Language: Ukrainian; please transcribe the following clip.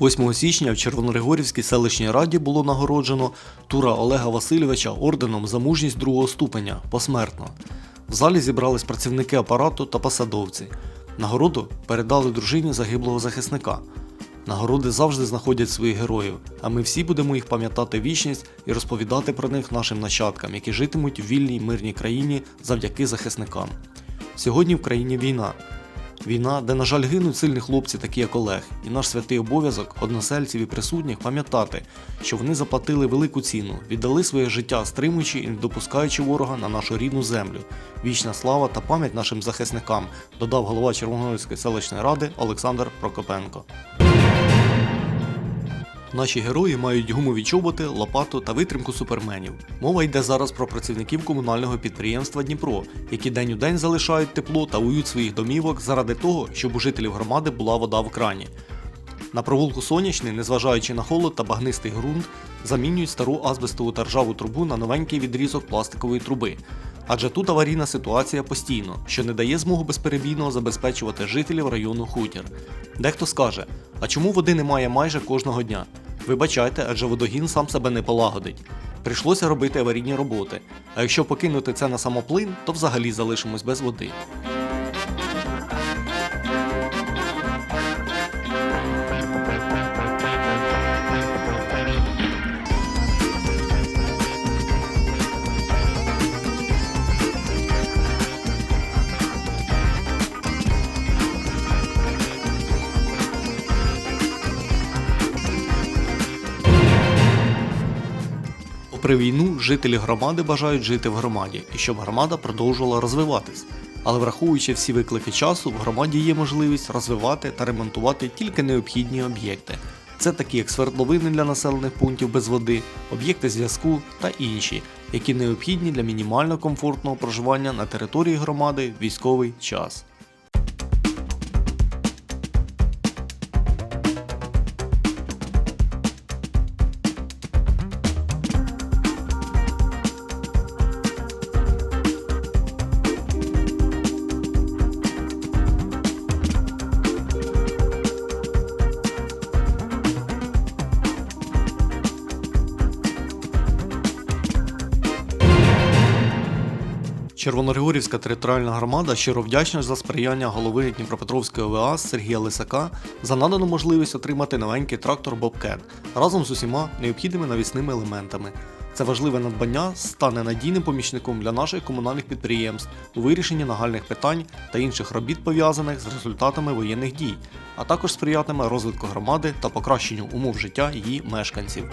8 січня в Червоногригорівській селищній раді було нагороджено Тура Олега Васильовича орденом за мужність другого ступеня посмертно. В залі зібрались працівники апарату та посадовці. Нагороду передали дружині загиблого захисника. Нагороди завжди знаходять своїх героїв, а ми всі будемо їх пам'ятати вічність і розповідати про них нашим нащадкам, які житимуть в вільній мирній країні завдяки захисникам. Сьогодні в країні війна. Війна, де, на жаль, гинуть сильні хлопці, такі як Олег, і наш святий обов'язок односельців і присутніх пам'ятати, що вони заплатили велику ціну, віддали своє життя, стримуючи і не допускаючи ворога на нашу рідну землю. Вічна слава та пам'ять нашим захисникам, додав голова Червоногорської селищної ради Олександр Прокопенко. Наші герої мають гумові чоботи, лопату та витримку суперменів. Мова йде зараз про працівників комунального підприємства Дніпро, які день у день залишають тепло та уют своїх домівок заради того, щоб у жителів громади була вода в крані. На провулку Сонячний, незважаючи на холод та багнистий ґрунт, замінюють стару азбестову та ржаву трубу на новенький відрізок пластикової труби. Адже тут аварійна ситуація постійно, що не дає змогу безперебійно забезпечувати жителів району хутір. Дехто скаже, а чому води немає майже кожного дня? Вибачайте, адже водогін сам себе не полагодить. Прийшлося робити аварійні роботи. А якщо покинути це на самоплин, то взагалі залишимось без води. Попри війну, жителі громади бажають жити в громаді і щоб громада продовжувала розвиватись. Але враховуючи всі виклики часу, в громаді є можливість розвивати та ремонтувати тільки необхідні об'єкти. Це такі як свердловини для населених пунктів без води, об'єкти зв'язку та інші, які необхідні для мінімально комфортного проживання на території громади військовий час. Червоногригорівська територіальна громада щиро вдячна за сприяння голови Дніпропетровської ОВА Сергія Лисака за надану можливість отримати новенький трактор Bobcat разом з усіма необхідними навісними елементами. Це важливе надбання стане надійним помічником для наших комунальних підприємств у вирішенні нагальних питань та інших робіт пов'язаних з результатами воєнних дій, а також сприятиме розвитку громади та покращенню умов життя її мешканців.